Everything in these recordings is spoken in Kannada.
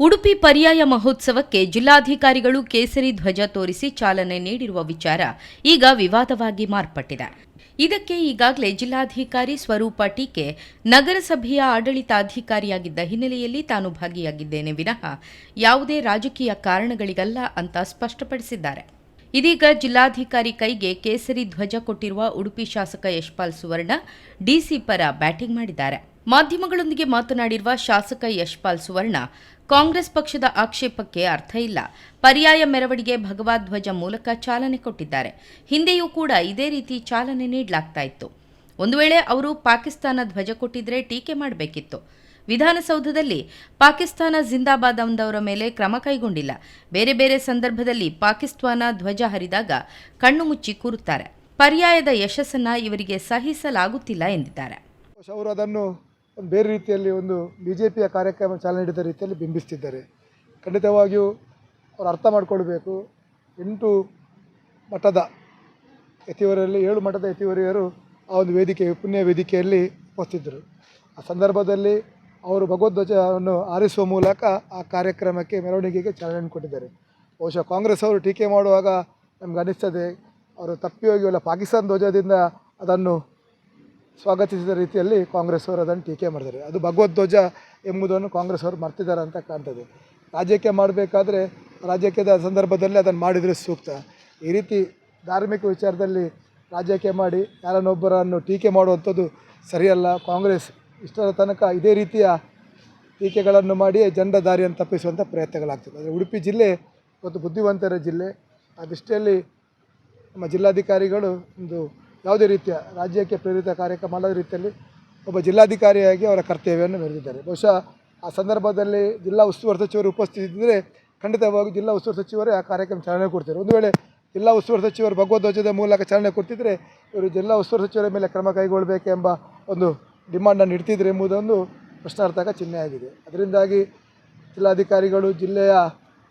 ಉಡುಪಿ ಪರ್ಯಾಯ ಮಹೋತ್ಸವಕ್ಕೆ ಜಿಲ್ಲಾಧಿಕಾರಿಗಳು ಕೇಸರಿ ಧ್ವಜ ತೋರಿಸಿ ಚಾಲನೆ ನೀಡಿರುವ ವಿಚಾರ ಈಗ ವಿವಾದವಾಗಿ ಮಾರ್ಪಟ್ಟಿದೆ. ಇದಕ್ಕೆ ಈಗಾಗಲೇ ಜಿಲ್ಲಾಧಿಕಾರಿ ಸ್ವರೂಪ ಟೀಕೆ, ನಗರಸಭೆಯ ಆಡಳಿತಾಧಿಕಾರಿಯಾಗಿದ್ದ ಹಿನ್ನೆಲೆಯಲ್ಲಿ ತಾನು ಭಾಗಿಯಾಗಿದ್ದೇನೆ ವಿನಃ ಯಾವುದೇ ರಾಜಕೀಯ ಕಾರಣಗಳಿಗಲ್ಲ ಅಂತ ಸ್ಪಷ್ಟಪಡಿಸಿದ್ದಾರೆ. ಇದೀಗ ಜಿಲ್ಲಾಧಿಕಾರಿ ಕೈಗೆ ಕೇಸರಿ ಧ್ವಜ ಕೊಟ್ಟಿರುವ ಉಡುಪಿ ಶಾಸಕ ಯಶ್ಪಾಲ್ ಸುವರ್ಣ, ಡಿಸಿ ಪರ ಬ್ಯಾಟಿಂಗ್ ಮಾಡಿದ್ದಾರೆ. ಮಾಧ್ಯಮಗಳೊಂದಿಗೆ ಮಾತನಾಡಿರುವ ಶಾಸಕ ಯಶ್ಪಾಲ್ ಸುವರ್ಣ, ಕಾಂಗ್ರೆಸ್ ಪಕ್ಷದ ಆಕ್ಷೇಪಕ್ಕೆ ಅರ್ಥ ಇಲ್ಲ. ಪರ್ಯಾಯ ಮೆರವಣಿಗೆ ಭಗವಾ ಧ್ವಜ ಮೂಲಕ ಚಾಲನೆ ಕೊಟ್ಟಿದ್ದಾರೆ. ಹಿಂದೆಯೂ ಕೂಡ ಇದೇ ರೀತಿ ಚಾಲನೆ ನೀಡಲಾಗ್ತಾ ಇತ್ತು. ಒಂದು ವೇಳೆ ಅವರು ಪಾಕಿಸ್ತಾನ ಧ್ವಜ ಕೊಟ್ಟಿದ್ರೆ ಟೀಕೆ ಮಾಡಬೇಕಿತ್ತು. ವಿಧಾನಸೌಧದಲ್ಲಿ ಪಾಕಿಸ್ತಾನ ಜಿಂದಾಬಾದ್ ಅಂದವರ ಮೇಲೆ ಕ್ರಮ ಕೈಗೊಂಡಿಲ್ಲ. ಬೇರೆ ಬೇರೆ ಸಂದರ್ಭದಲ್ಲಿ ಪಾಕಿಸ್ತಾನ ಧ್ವಜ ಹರಿದಾಗ ಕಣ್ಣು ಮುಚ್ಚಿ ಕೂರುತ್ತಾರೆ. ಪರ್ಯಾಯದ ಯಶಸ್ಸನ್ನ ಇವರಿಗೆ ಸಹಿಸಲಾಗುತ್ತಿಲ್ಲ ಎಂದಿದ್ದಾರೆ. ಅವರು ಒಂದು ಬೇರೆ ರೀತಿಯಲ್ಲಿ ಒಂದು ಬಿ ಜೆ ಪಿಯ ಕಾರ್ಯಕ್ರಮ ಚಾಲನೆ ನೀಡಿದ ರೀತಿಯಲ್ಲಿ ಬಿಂಬಿಸ್ತಿದ್ದಾರೆ. ಖಂಡಿತವಾಗಿಯೂ ಅವರು ಅರ್ಥ ಮಾಡಿಕೊಳ್ಬೇಕು. ಎಂಟು ಮಠದ ಯತಿವರಲ್ಲಿ ಏಳು ಮಠದ ಯತಿವರಿಯರು ಆ ಒಂದು ವೇದಿಕೆ, ಪುಣ್ಯ ವೇದಿಕೆಯಲ್ಲಿ ಉಪಸ್ಥಿತರು. ಆ ಸಂದರ್ಭದಲ್ಲಿ ಅವರು ಭಗವದ್ಧ್ವಜವನ್ನು ಆರಿಸುವ ಮೂಲಕ ಆ ಕಾರ್ಯಕ್ರಮಕ್ಕೆ ಮೆರವಣಿಗೆಗೆ ಚಾಲನೆ ಕೊಟ್ಟಿದ್ದಾರೆ. ಬಹುಶಃ ಕಾಂಗ್ರೆಸ್ ಅವರು ಟೀಕೆ ಮಾಡುವಾಗ ನಮ್ಗೆ ಅನಿಸ್ತದೆ, ಅವರು ತಪ್ಪಿ ಹೋಗಿ ಪಾಕಿಸ್ತಾನ ಧ್ವಜದಿಂದ ಅದನ್ನು ಸ್ವಾಗತಿಸಿದ ರೀತಿಯಲ್ಲಿ ಕಾಂಗ್ರೆಸ್ ಅವರು ಅದನ್ನು ಟೀಕೆ ಮಾಡಿದ್ದಾರೆ. ಅದು ಭಗವದ್ಧ್ವಜ ಎಂಬುದನ್ನು ಕಾಂಗ್ರೆಸ್ ಅವರು ಮರ್ತಿದ್ದಾರೆ ಅಂತ ಕಾಣ್ತದೆ. ರಾಜಕೀಯ ಮಾಡಬೇಕಾದ್ರೆ ರಾಜಕೀಯದ ಸಂದರ್ಭದಲ್ಲಿ ಅದನ್ನು ಮಾಡಿದರೆ ಸೂಕ್ತ. ಈ ರೀತಿ ಧಾರ್ಮಿಕ ವಿಚಾರದಲ್ಲಿ ರಾಜಕೀಯ ಮಾಡಿ ಯಾರನ್ನೊಬ್ಬರನ್ನು ಟೀಕೆ ಮಾಡುವಂಥದ್ದು ಸರಿಯಲ್ಲ. ಕಾಂಗ್ರೆಸ್ ಇಷ್ಟರ ತನಕ ಇದೇ ರೀತಿಯ ಟೀಕೆಗಳನ್ನು ಮಾಡಿ ಜನರ ದಾರಿಯನ್ನು ತಪ್ಪಿಸುವಂಥ ಪ್ರಯತ್ನಗಳಾಗ್ತದೆ. ಆದರೆ ಉಡುಪಿ ಜಿಲ್ಲೆ ಇವತ್ತು ಬುದ್ಧಿವಂತರ ಜಿಲ್ಲೆ. ಆ ದೃಷ್ಟಿಯಲ್ಲಿ ನಮ್ಮ ಜಿಲ್ಲಾಧಿಕಾರಿಗಳು ಒಂದು ಯಾವುದೇ ರೀತಿಯ ರಾಜ್ಯಕ್ಕೆ ಪ್ರೇರಿತ ಕಾರ್ಯಕ್ರಮ ಅಲ್ಲದ ರೀತಿಯಲ್ಲಿ ಒಬ್ಬ ಜಿಲ್ಲಾಧಿಕಾರಿಯಾಗಿ ಅವರ ಕರ್ತವ್ಯವನ್ನು ಮೆರೆದಿದ್ದಾರೆ. ಬಹುಶಃ ಆ ಸಂದರ್ಭದಲ್ಲಿ ಜಿಲ್ಲಾ ಉಸ್ತುವಾರಿ ಸಚಿವರು ಉಪಸ್ಥಿತಿದ್ದರೆ ಖಂಡಿತವಾಗಿ ಜಿಲ್ಲಾ ಉಸ್ತುವಾರಿ ಸಚಿವರೇ ಆ ಕಾರ್ಯಕ್ರಮ ಚಾಲನೆ ಕೊಡ್ತಾರೆ. ಒಂದು ವೇಳೆ ಜಿಲ್ಲಾ ಉಸ್ತುವಾರಿ ಸಚಿವರು ಭಗವದ್ವಜದ ಮೂಲಕ ಚಾಲನೆ ಕೊಡ್ತಿದ್ದರೆ ಇವರು ಜಿಲ್ಲಾ ಉಸ್ತುವಾರಿ ಸಚಿವರ ಮೇಲೆ ಕ್ರಮ ಕೈಗೊಳ್ಳಬೇಕೆಂಬ ಒಂದು ಡಿಮಾಂಡನ್ನು ಇಡ್ತಿದ್ರು ಎಂಬುದೊಂದು ಪ್ರಶ್ನಾರ್ಥಕ ಚಿಹ್ನೆ ಆಗಿದೆ. ಅದರಿಂದಾಗಿ ಜಿಲ್ಲಾಧಿಕಾರಿಗಳು ಜಿಲ್ಲೆಯ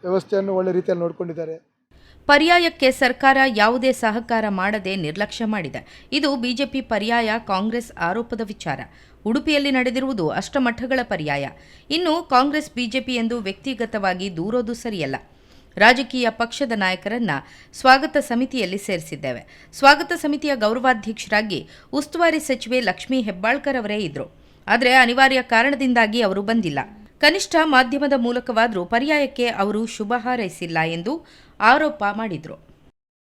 ವ್ಯವಸ್ಥೆಯನ್ನು ಒಳ್ಳೆ ರೀತಿಯಲ್ಲಿ ನೋಡಿಕೊಂಡಿದ್ದಾರೆ. ಪರ್ಯಾಯಕ್ಕೆ ಸರ್ಕಾರ ಯಾವುದೇ ಸಹಕಾರ ಮಾಡದೆ ನಿರ್ಲಕ್ಷ್ಯ ಮಾಡಿದೆ. ಇದು ಬಿಜೆಪಿ ಪರ್ಯಾಯ, ಕಾಂಗ್ರೆಸ್ ಆರೋಪದ ವಿಚಾರ. ಉಡುಪಿಯಲ್ಲಿ ನಡೆದಿರುವುದು ಅಷ್ಟಮಠಗಳ ಪರ್ಯಾಯ. ಇನ್ನು ಕಾಂಗ್ರೆಸ್, ಬಿಜೆಪಿ ಎಂದು ವ್ಯಕ್ತಿಗತವಾಗಿ ದೂರೋದು ಸರಿಯಲ್ಲ. ರಾಜಕೀಯ ಪಕ್ಷದ ನಾಯಕರನ್ನ ಸ್ವಾಗತ ಸಮಿತಿಯಲ್ಲಿ ಸೇರಿಸಿದ್ದೇವೆ. ಸ್ವಾಗತ ಸಮಿತಿಯ ಗೌರವಾಧ್ಯಕ್ಷರಾಗಿ ಉಸ್ತುವಾರಿ ಸಚಿವೆ ಲಕ್ಷ್ಮೀ ಹೆಬ್ಬಾಳ್ಕರ್ ಅವರೇ ಇದ್ರು. ಆದರೆ ಅನಿವಾರ್ಯ ಕಾರಣದಿಂದಾಗಿ ಅವರು ಬಂದಿಲ್ಲ. ಕನಿಷ್ಠ ಮಾಧ್ಯಮದ ಮೂಲಕವಾದರೂ ಪರ್ಯಾಯಕ್ಕೆ ಅವರು ಶುಭ ಹಾರೈಸಿಲ್ಲ ಎಂದು ಆರೋಪ ಮಾಡಿದರು.